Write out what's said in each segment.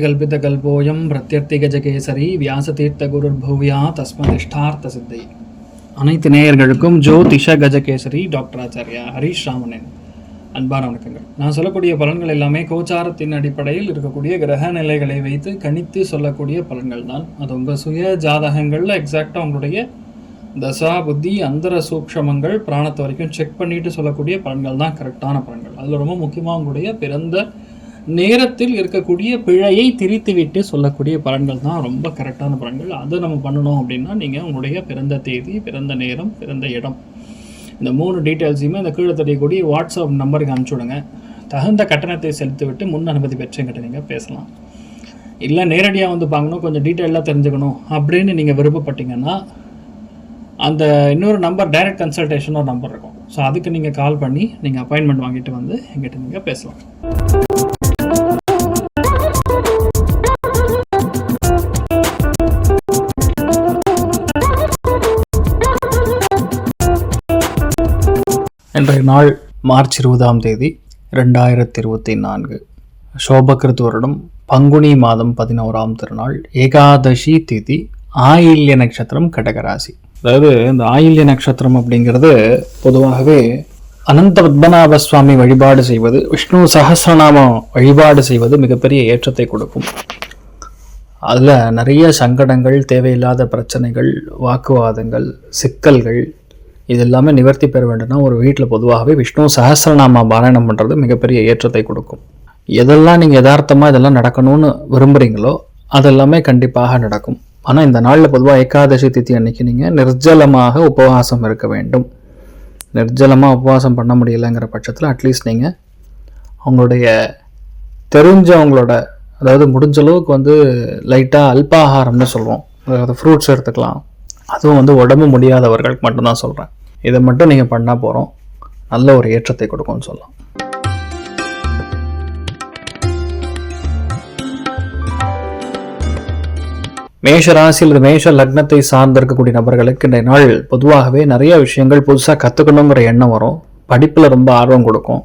கல்போயம் பிரத்யர்த்திகல்பிதகல்போயம் பிரத்யர்த்திகஜகேசரி வியாசதீர்த்த குருர்பூவியா தஸ்மதிஷ்டார்த்த சித்தை அனைத்து நேயர்களுக்கும் ஜோதிஷ கஜகேசரி டாக்டர் ஆச்சாரியா ஹரிஷ் ராமனன் அன்பான வணக்கங்கள் நான் சொல்லக்கூடிய பலன்கள் எல்லாமே கோச்சாரத்தின் அடிப்படையில் இருக்கக்கூடிய கிரக நிலைகளை வைத்து கணித்து சொல்லக்கூடிய பலன்கள் தான். அது உங்கள் சுய ஜாதகங்களில் எக்ஸாக்டாக உங்களுடைய தசா புத்தி அந்தர சூக்ஷமங்கள் பிராணத்தை வரைக்கும் செக் பண்ணிட்டு சொல்லக்கூடிய பலன்கள் தான் கரெக்டான பலன்கள். அதில் ரொம்ப முக்கியமாக உங்களுடைய பிறந்த நேரத்தில் இருக்கக்கூடிய பிழையை திரித்துவிட்டு சொல்லக்கூடிய பலன்கள் தான் ரொம்ப கரெக்டான பலன்கள். அதை நம்ம பண்ணணும் அப்படின்னா நீங்கள் உங்களுடைய பிறந்த தேதி பிறந்த நேரம் பிறந்த இடம். இந்த மூணு டீட்டெயில்ஸையுமே இந்த கீழே தெரியக்கூடிய வாட்ஸ்அப் நம்பருக்கு அனுப்பிச்சி விடுங்க தகுந்த கட்டணத்தை செலுத்திவிட்டு முன் அனுமதி பெற்றுங்கிட்ட நீங்கள் பேசலாம். இல்லை நேரடியாக வந்து பார்க்கணும் கொஞ்சம் டீட்டெயிலாக தெரிஞ்சுக்கணும் அப்படின்னு நீங்கள் விருப்பப்பட்டீங்கன்னா அந்த இன்னொரு நம்பர் டைரக்ட் கன்சல்டேஷன் ஒரு நம்பர் இருக்கும். ஸோ அதுக்கு நீங்கள் கால் பண்ணி நீங்கள் அப்பாயின்மெண்ட் வாங்கிட்டு வந்து எங்கிட்ட நீங்கள் பேசலாம். இன்றைய நாள் மார்ச் இருபதாம் தேதி ரெண்டாயிரத்தி இருபத்தி நான்கு சோபகிருத் வருடம் பங்குனி மாதம் பதினோராம் திருநாள் ஏகாதசி திதி ஆயில்ய நட்சத்திரம் கடகராசி. அதாவது இந்த ஆயில்ய நட்சத்திரம் அப்படிங்கிறது பொதுவாகவே அனந்த பத்மநாப சுவாமி வழிபாடு செய்வது விஷ்ணு சஹஸ்ரநாமம் வழிபாடு செய்வது மிகப்பெரிய ஏற்றத்தை கொடுக்கும். அதில் நிறைய சங்கடங்கள் தேவையில்லாத பிரச்சனைகள் வாக்குவாதங்கள் சிக்கல்கள் இது எல்லாமே நிவர்த்தி பெற வேண்டும்னா ஒரு வீட்டில் பொதுவாகவே விஷ்ணு சஹஸ்ரநாம பாராயணம் பண்ணுறது மிகப்பெரிய ஏற்றத்தை கொடுக்கும். எதெல்லாம் நீங்கள் யதார்த்தமாக இதெல்லாம் நடக்கணும்னு விரும்புகிறீங்களோ அதெல்லாமே கண்டிப்பாக நடக்கும். ஆனால் இந்த நாளில் பொதுவாக ஏகாதசி தித்தி அன்னைக்கு நீங்கள் நிர்ஜலமாக உபவாசம் இருக்க வேண்டும். நிர்ஜலமாக உபவாசம் பண்ண முடியலைங்கிற பட்சத்தில் அட்லீஸ்ட் நீங்கள் அவங்களுடைய தெரிஞ்சவங்களோட அதாவது முடிஞ்ச அளவுக்கு வந்து லைட்டாக அல்பாகாரம்னு சொல்லுவோம். அதாவது ஃப்ரூட்ஸ் எடுத்துக்கலாம். அதுவும் வந்து உடம்பு முடியாதவர்களுக்கு மட்டும்தான் சொல்கிறேன் இதை மட்டும் நீங்கள் பண்ணால் போகிறோம் நல்ல ஒரு ஏற்றத்தை கொடுக்கும்னு சொல்லலாம். மேஷ ராசி அல்லது மேஷ லக்னத்தை சார்ந்திருக்கக்கூடிய நபர்களுக்கு இந்த நாள் பொதுவாகவே நிறைய விஷயங்கள் புதுசாக கற்றுக்கணுங்கிற எண்ணம் வரும். படிப்பில் ரொம்ப ஆர்வம் கொடுக்கும்.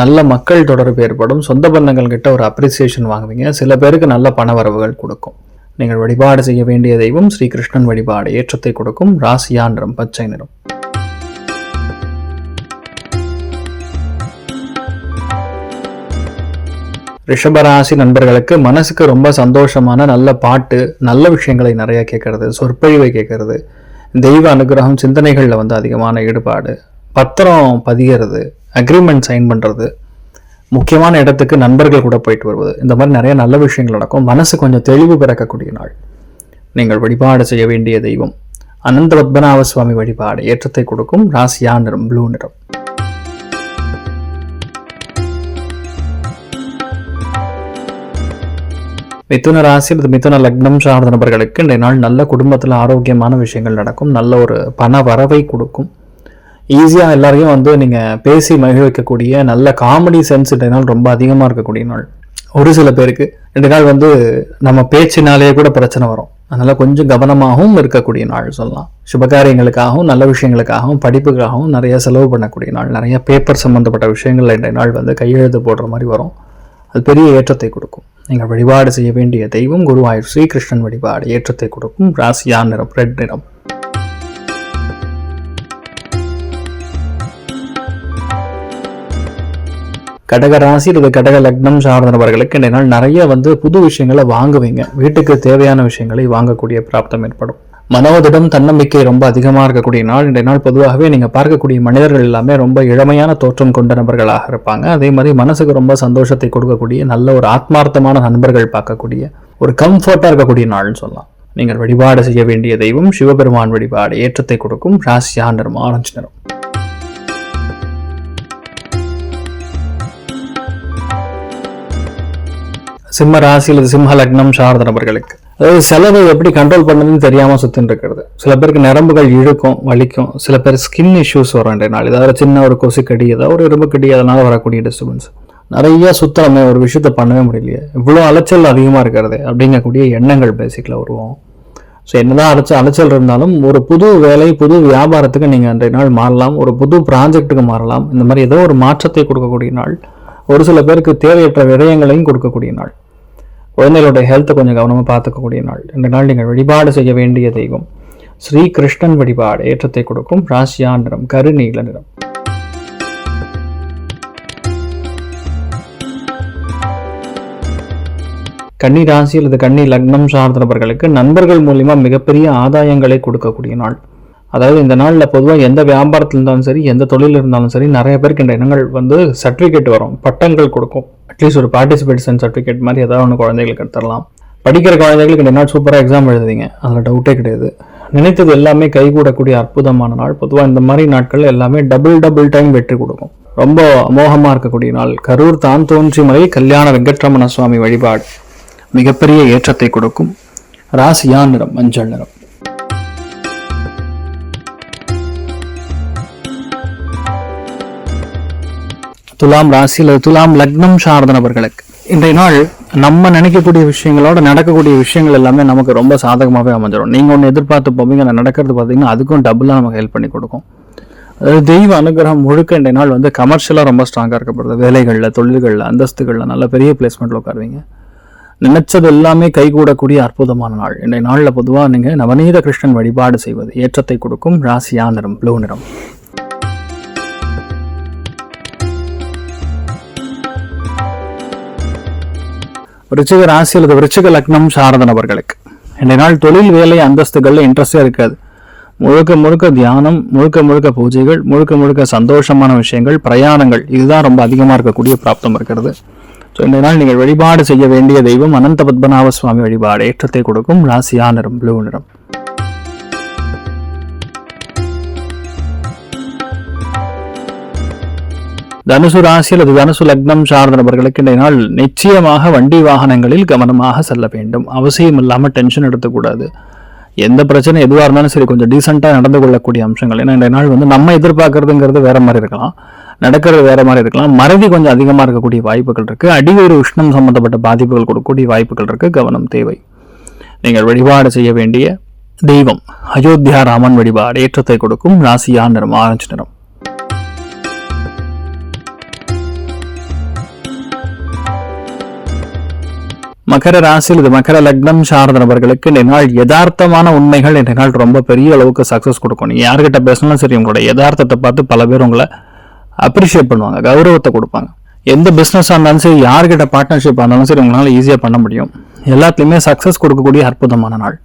நல்ல மக்கள் தொடர்பு ஏற்படும். சொந்த பந்தங்கள்கிட்ட ஒரு அப்ரிசியேஷன் வாங்குவீங்க. சில பேருக்கு நல்ல பண வரவுகள் கொடுக்கும். நீங்கள் வழிபாடு செய்ய வேண்டிய தெய்வம் ஸ்ரீகிருஷ்ணன் வழிபாடு. ஏற்றத்தை கொடுக்கும் ராசியா நிறம் பச்சை நிறம். ரிஷபராசி நண்பர்களுக்கு மனசுக்கு ரொம்ப சந்தோஷமான நல்ல பாட்டு நல்ல விஷயங்களை நிறைய கேட்கறது சொற்பொழிவை கேட்கறது தெய்வ அனுகிரகம் சிந்தனைகளில் வந்து அதிகமான ஈடுபாடு. பத்திரம் பதிகிறது அக்ரிமெண்ட் சைன் பண்ணுறது முக்கியமான இடத்துக்கு நண்பர்கள் கூட போயிட்டு வருவது. இந்த மாதிரி நிறைய நல்ல விஷயங்கள் நடக்கும். மனசு கொஞ்சம் தெளிவு பிறக்கக்கூடிய நாள். நீங்கள் வழிபாடு செய்ய வேண்டிய தெய்வம். அனந்த பத்மநாப சுவாமி வழிபாடு ஏற்றத்தை கொடுக்கும் ராசியா நிறம் ப்ளூ நிறம். மிதுன ராசி அல்லது மிதுன லக்னம் சார்ந்த நபர்களுக்கு இன்றைய நாள் நல்ல குடும்பத்தில் ஆரோக்கியமான விஷயங்கள் நடக்கும். நல்ல ஒரு பண வரவை கொடுக்கும். ஈஸியாக எல்லாரையும் வந்து நீங்கள் பேசி மகிழ்விக்கக்கூடிய நல்ல காமெடி சென்ஸ் இன்றைய நாள் ரொம்ப அதிகமாக இருக்கக்கூடிய நாள். ஒரு சில பேருக்கு ரெண்டு நாள் வந்து நம்ம பேச்சினாலேயே கூட பிரச்சனை வரும். அதனால் கொஞ்சம் கவனமாகவும் இருக்கக்கூடிய நாள் சொல்லலாம். சுபகாரியங்களுக்காகவும் நல்ல விஷயங்களுக்காகவும் படிப்புக்காகவும் நிறைய செலவு பண்ணக்கூடிய நாள். நிறைய பேப்பர் சம்மந்தப்பட்ட விஷயங்கள் இன்றைய நாள் வந்து கையெழுத்து போடுற மாதிரி வரும். அது பெரிய ஏற்றத்தை கொடுக்கும். நீங்கள் வழிபாடு செய்ய வேண்டிய தெய்வம் குருவாயூர் ஸ்ரீகிருஷ்ணன் வழிபாடு ஏற்றத்தை கொடுக்கும். ராசியா நிறம்? ரெட் நிறம். கடக ராசி அல்லது கடக லக்னம் சார்ந்த நபர்களுக்கு இந்த நாள் நிறைய வந்து புது விஷயங்களை வாங்குவீங்க. வீட்டுக்கு தேவையான விஷயங்களை வாங்கக்கூடிய பிராப்தம் ஏற்படும். மனோதிடம் தன்னம்பிக்கை ரொம்ப அதிகமாக இருக்கக்கூடிய நாள். இன்றைய நாள் பொதுவாகவே நீங்கள் பார்க்கக்கூடிய மனிதர்கள் எல்லாமே ரொம்ப இளமையான தோற்றம் கொண்ட நபர்களாக இருப்பாங்க. அதே மாதிரி மனசுக்கு ரொம்ப சந்தோஷத்தை கொடுக்கக்கூடிய நல்ல ஒரு ஆத்மார்த்தமான நண்பர்கள் பார்க்கக்கூடிய ஒரு கம்ஃபர்ட்டாக இருக்கக்கூடிய நாள்னு சொல்லலாம். நீங்கள் வழிபாடு செய்ய வேண்டிய தெய்வம் சிவபெருமான் வழிபாடு ஏற்றத்தை கொடுக்கும். ராசியா நிறம் ஆரஞ்சு நிறம் சிம்ம ராசி அல்லது சிம்ம லக்னம் சார்ந்த நபர்களுக்கு. அதாவது செலவை எப்படி கண்ட்ரோல் பண்ணதுன்னு தெரியாமல் சுத்தின்னு இருக்கிறது. சில பேருக்கு நரம்புகள் இழுக்கும் வலிக்கும். சில பேர் ஸ்கின் இஷ்யூஸ் வரும் ரெண்டு நாள். ஏதாவது சின்ன ஒரு கொசுக்கடி ஏதாவது ஒரு எறும்பு கடி அதனால வரக்கூடிய டிஸ்டர்பன்ஸ் நிறைய சுத்தமே ஒரு விஷயத்த பண்ணவே முடியலையே. இவ்வளோ அலைச்சல் அதிகமாக இருக்கிறது அப்படிங்கக்கூடிய எண்ணங்கள் பேசிக்கில் வருவோம் ஸோ என்னதான் அலைச்ச அலைச்சல் இருந்தாலும் ஒரு புது வேலை புது வியாபாரத்துக்கு நீங்கள் அன்றைய நாள் மாறலாம். ஒரு புது ப்ராஜெக்ட்டுக்கு மாறலாம். இந்த மாதிரி ஏதோ ஒரு மாற்றத்தை கொடுக்கக்கூடிய நாள். ஒரு சில பேருக்கு தேவையற்ற விடயங்களையும் கொடுக்கக்கூடிய நாள். குழந்தைகளுடைய ஹெல்த்தை கொஞ்சம் கவனமாக பார்த்துக்கக்கூடிய நாள். இந்த நாள் நீங்கள் வழிபாடு செய்ய வேண்டிய தெய்வம். ஸ்ரீ கிருஷ்ணன் வழிபாடு ஏற்றத்தை கொடுக்கும். ராசியா நிறம் கருநீல நிறம். கன்னி ராசி அல்லது கன்னி லக்னம் சார்ந்தவர்களுக்கு நண்பர்கள் மூலிமா மிகப்பெரிய ஆதாயங்களை கொடுக்கக்கூடிய நாள். அதாவது இந்த நாளில் பொதுவாக எந்த வியாபாரத்தில் இருந்தாலும் சரி எந்த தொழில் இருந்தாலும் சரி நிறைய பேருக்கு இந்த இனங்கள் வந்து சர்டிஃபிகேட் வரும் பட்டங்கள் கொடுக்கும். அட்லீஸ்ட் ஒரு பார்ட்டிசிபேஷன் சர்டிஃபிகேட் மாதிரி ஏதாவது ஒன்று குழந்தைகளுக்கு எடுத்துடலாம். படிக்கிற குழந்தைகளுக்கு என்ன நாள் சூப்பராக எக்ஸாம் எழுதுவீங்க அதில் டவுட்டே கிடையாது. நினைத்தது எல்லாமே கைகூடக்கூடிய அற்புதமான நாள். பொதுவாக இந்த மாதிரி நாட்கள் எல்லாமே டபுள் டபுள் டைம் வெற்றி கொடுக்கும். ரொம்ப அமோகமாக இருக்கக்கூடிய நாள். கரூர் தான் தோன்றி மலை கல்யாண வெங்கட்ரமண சுவாமி வழிபாடு மிகப்பெரிய ஏற்றத்தை கொடுக்கும். ராசியா நிறம் மஞ்சள் நிறம். துலாம் ராசி அல்லது துலாம் லக்னம் சார்ந்த நபர்களுக்கு இன்றைய நாள் நம்ம நினைக்கக்கூடிய விஷயங்களோட நடக்கக்கூடிய விஷயங்கள் எல்லாமே நமக்கு ரொம்ப சாதகமாகவே அமைஞ்சிடும் நீங்கள் ஒன்று எதிர்பார்த்து போவீங்க நான் நடக்கிறது பார்த்தீங்கன்னா அதுக்கும் டபுளாக நமக்கு ஹெல்ப் பண்ணி கொடுக்கும். அதாவது தெய்வ அனுகிரகம் முழுக்க இன்றைய நாள் வந்து கமர்ஷியலாக ரொம்ப ஸ்ட்ராங்காக இருக்கப்படுது. வேலைகளில் தொழில்களில் அந்தஸ்துகளில் நல்ல பெரிய பிளேஸ்மெண்ட்டில் உட்காருவீங்க. நினைச்சது எல்லாமே கைகூடக்கூடிய அற்புதமான நாள். இன்றைய நாளில் பொதுவாக நீங்கள் நவநீத கிருஷ்ணன் வழிபாடு செய்வது ஏற்றத்தை கொடுக்கும் ராசியா நிறம் ப்ளூ நிறம். விருச்சிக ராசி அல்லது விருச்சிக லக்னம் சாரத நபர்களுக்கு. இன்றைய நாள் தொழில் வேலை அந்தஸ்துகளில் இன்ட்ரெஸ்டே இருக்காது. முழுக்க முழுக்க தியானம் முழுக்க முழுக்க பூஜைகள் முழுக்க முழுக்க சந்தோஷமான விஷயங்கள் பிரயாணங்கள் இதுதான் ரொம்ப அதிகமாக இருக்கக்கூடிய பிராப்தம் இருக்கிறது. ஸோ இந்த நாள் நீங்கள் வழிபாடு செய்ய வேண்டிய தெய்வம் அனந்த பத்மநாப சுவாமி வழிபாடு ஏற்றத்தை கொடுக்கும் ராசியா நிறம் ப்ளூ நிறம். தனுசு ராசி அல்லது தனுசு லக்னம் சார்ந்த நபர்களுக்கு இன்றைய நாள் நிச்சயமாக வண்டி வாகனங்களில் கவனமாக செல்ல வேண்டும். அவசியம் இல்லாமல் டென்ஷன் எடுத்துக்கூடாது. எந்த பிரச்சனை எதுவாக இருந்தாலும் சரி கொஞ்சம் டீசெண்டாக நடந்து கொள்ளக்கூடிய அம்சங்கள். ஏன்னா இன்றைய நாள் வந்து நம்ம எதிர்பார்க்கறதுங்கிறது வேற மாதிரி இருக்கலாம். நடக்கிறது வேற மாதிரி இருக்கலாம். மறதி கொஞ்சம் அதிகமாக இருக்கக்கூடிய வாய்ப்புகள் இருக்குது அடிவேறு உஷ்ணம் சம்பந்தப்பட்ட பாதிப்புகள் கொடுக்கக்கூடிய வாய்ப்புகள் இருக்குது கவனம் தேவை. நீங்கள் வழிபாடு செய்ய வேண்டிய தெய்வம் அயோத்தியா ராமன் வழிபாடு ஏற்றத்தை கொடுக்கும். ராசியா நிறம் ஆரஞ்சு நிறம். மகர ராசியில் இது மகர லக்னம் சார்ந்த நபர்களுக்கு இந்த நாள் யதார்த்தமான உண்மைகள். இந்த நாள் ரொம்ப பெரிய அளவுக்கு சக்ஸஸ் கொடுக்கும். நீங்க யார்கிட்ட பேசினாலும் சரி உங்களோட யதார்த்தத்தை பார்த்து பல பேர் உங்களை அப்ரிஷியேட் பண்ணுவாங்க கௌரவத்தை கொடுப்பாங்க. எந்த பிஸ்னஸாக இருந்தாலும் சரி யார்கிட்ட பார்ட்னர்ஷிப் இருந்தாலும் சரி உங்களால் ஈஸியாக பண்ண முடியும். எல்லாத்துலேயுமே சக்ஸஸ் கொடுக்கக்கூடிய அற்புதமான நாள்.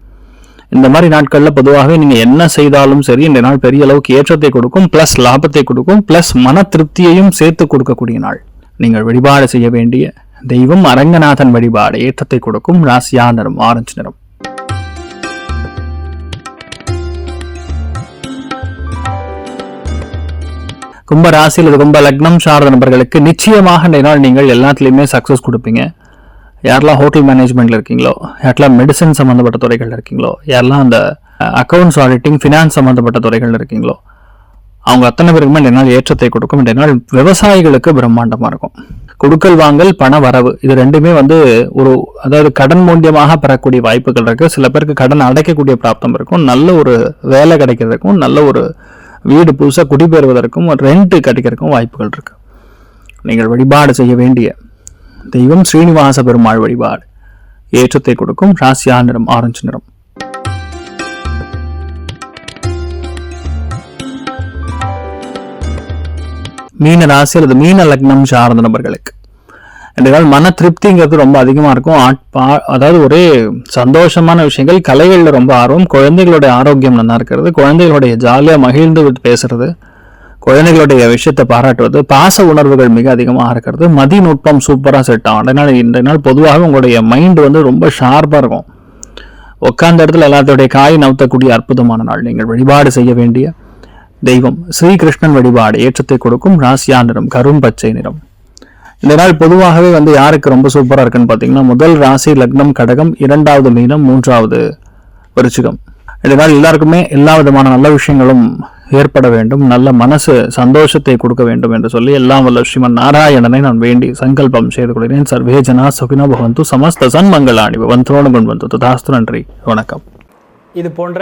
இந்த மாதிரி நாட்களில் பொதுவாகவே நீங்கள் என்ன செய்தாலும் சரி இந்த நாள் பெரிய அளவுக்கு ஏற்றத்தை கொடுக்கும் ப்ளஸ் லாபத்தை கொடுக்கும் ப்ளஸ் மன திருப்தியையும் சேர்த்து கொடுக்கக்கூடிய நாள். நீங்கள் வழிபாடு செய்ய வேண்டிய தெய்வம் அரங்கநாதன் வழிபாடு ஏற்றத்தை கொடுக்கும் ராசியா நிறம் ஆரஞ்சு நிறம் கும்ப ராசியில் கும்ப லக்னம் சார்ந்த நபர்களுக்கு நிச்சயமாக இந்த நாள் நீங்கள் எல்லாத்துலேயுமே சக்ஸஸ் கொடுப்பீங்க. யாரெல்லாம் ஹோட்டல் மேனேஜ்மெண்ட்ல இருக்கீங்களோ யாரெல்லாம் மெடிசன் சம்மந்தப்பட்ட துறைகள் இருக்கீங்களோ யாரெல்லாம் அந்த அக்கௌண்ட்ஸ் ஆடிட்டிங் ஃபினான்ஸ் சம்மந்தப்பட்ட துறைகள் இருக்கீங்களோ அவங்க அத்தனை பேருக்குமே இந்த நாள் ஏற்றத்தை கொடுக்கும். இந்த நாள் விவசாயிகளுக்கு பிரம்மாண்டமாக இருக்கும். கொடுக்கல் வாங்கல் பண வரவு இது ரெண்டுமே வந்து ஒரு அதாவது கடன் மூலியமாக பெறக்கூடிய வாய்ப்புகள் இருக்கு. சில பேருக்கு கடன் அடைக்கக்கூடிய பிராப்தம் இருக்கும். நல்ல ஒரு வேலை கிடைக்கிறதுக்கும் நல்ல ஒரு வீடு புதுசாக குடிபெறுவதற்கும் ரெண்ட் கிடைக்கிறதுக்கும் வாய்ப்புகள் இருக்கு. நீங்கள் வழிபாடு செய்ய வேண்டிய தெய்வம் ஸ்ரீனிவாச பெருமாள் வழிபாடு. ஏற்றத்தை கொடுக்கும். ராசியா நிறம் ஆரஞ்சு நிறம். மீன ராசி அல்லது மீன லக்னம் சார்ந்த நபர்களுக்கு. என்றால் மன திருப்திங்கிறது ரொம்ப அதிகமாக இருக்கும். ஆட்- பா- அதாவது ஒரே சந்தோஷமான விஷயங்கள் கலைகளில் ரொம்ப ஆர்வம். குழந்தைகளுடைய ஆரோக்கியம் நல்லா இருக்கிறது. குழந்தைகளுடைய ஜாலியாக மகிழ்ந்து விட்டு பேசுறது. குழந்தைகளுடைய விஷயத்தை பாராட்டுவது. பாச உணர்வுகள் மிக அதிகமாக இருக்கிறது. மதி நுட்பம் சூப்பராக செட் ஆகும். அதனால் இன்றைய நாள் பொதுவாக உங்களுடைய மைண்டு வந்து ரொம்ப ஷார்ப்பாக இருக்கும். உட்கார்ந்த இடத்துல எல்லாத்தோடைய காய் நவுத்தக்கூடிய அற்புதமான நாள். நீங்கள் வழிபாடு செய்ய வேண்டிய தெய்வம் ஸ்ரீகிருஷ்ணன் வழிபாடு ஏற்றத்தை கொடுக்கும் ராசியா நிறம் கரும் பச்சை நிறம். இந்த நாள் பொதுவாகவே வந்து யாருக்கு ரொம்ப சூப்பராக இருக்குன்னு பார்த்தீங்கன்னா முதல் ராசி லக்னம் கடகம் இரண்டாவது மீனம் மூன்றாவது விருச்சிகம். இந்த நாள் எல்லாருக்குமே எல்லா விதமான நல்ல விஷயங்களும் ஏற்பட வேண்டும். நல்ல மனசு சந்தோஷத்தை கொடுக்க வேண்டும் என்று சொல்லி எல்லாம் வல்ல ஸ்ரீமன் நாராயணனை நான் வேண்டி சங்கல்பம் செய்து கொள்கிறேன். சர்வே ஜனா சுகினோ பவந்து சமஸ்த சன்மங்களாணி பவந்தோடு கொண்டு ததாஸ்து நன்றி வணக்கம். இது போன்ற